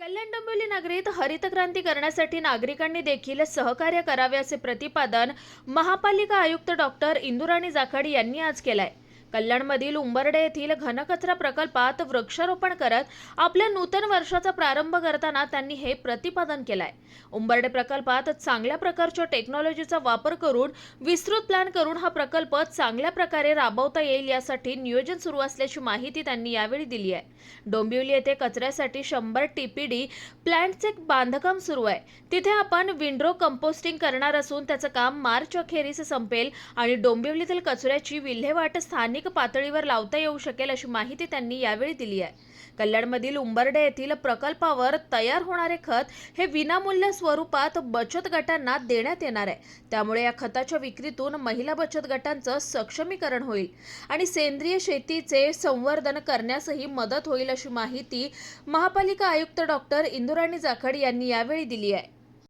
कल्याण डोंबिवली नगरीत हरित क्रांती करण्यासाठी नागरिकांनी देखील सहकार्य करावे असे प्रतिपादन महापालिका आयुक्त डॉक्टर इंदुराणी जाखड यांनी आज केलंय. कल्याणमधील उंबर्डे येथील घनकचरा प्रकल्पात वृक्षारोपण करत आपल्या नूतन वर्षाचा प्रारंभ करताना त्यांनी हे प्रतिपादन केलंय. उंबर्डे प्रकल्पात चांगल्या प्रकारच्या टेक्नॉलॉजीचा वापर करून विस्तृत प्लॅन करून हा प्रकल्प चांगल्या प्रकारे राबवता येईल यासाठी नियोजन सुरू असल्याची माहिती त्यांनी यावेळी दिली आहे. डोंबिवली येथे कचऱ्यासाठी शंभर टीपीडी प्लॅन्टचे बांधकाम सुरू आहे. तिथे आपण विंड्रो कंपोस्टिंग करणार असून त्याचं काम मार्च अखेरीस संपेल आणि डोंबिवलीतील कचऱ्याची विल्हेवाट स्थानिक स्थानिक पातळीवर लावता येऊ शकेल अशी माहिती त्यांनी यावेळी दिली आहे. कल्याणमधील उंबर्डे येथील प्रकल्पावर तयार होणारे खत हे विनामूल्य स्वरूपात बचत गटांना देण्यात येणार आहे. त्यामुळे या खताच्या विक्रीतून महिला बचत गटांचं सक्षमीकरण होईल आणि सेंद्रिय शेतीचे संवर्धन करण्यासही मदत होईल अशी माहिती महापालिका आयुक्त डॉक्टर इंदुराणी जाखड यांनी यावेळी दिली आहे.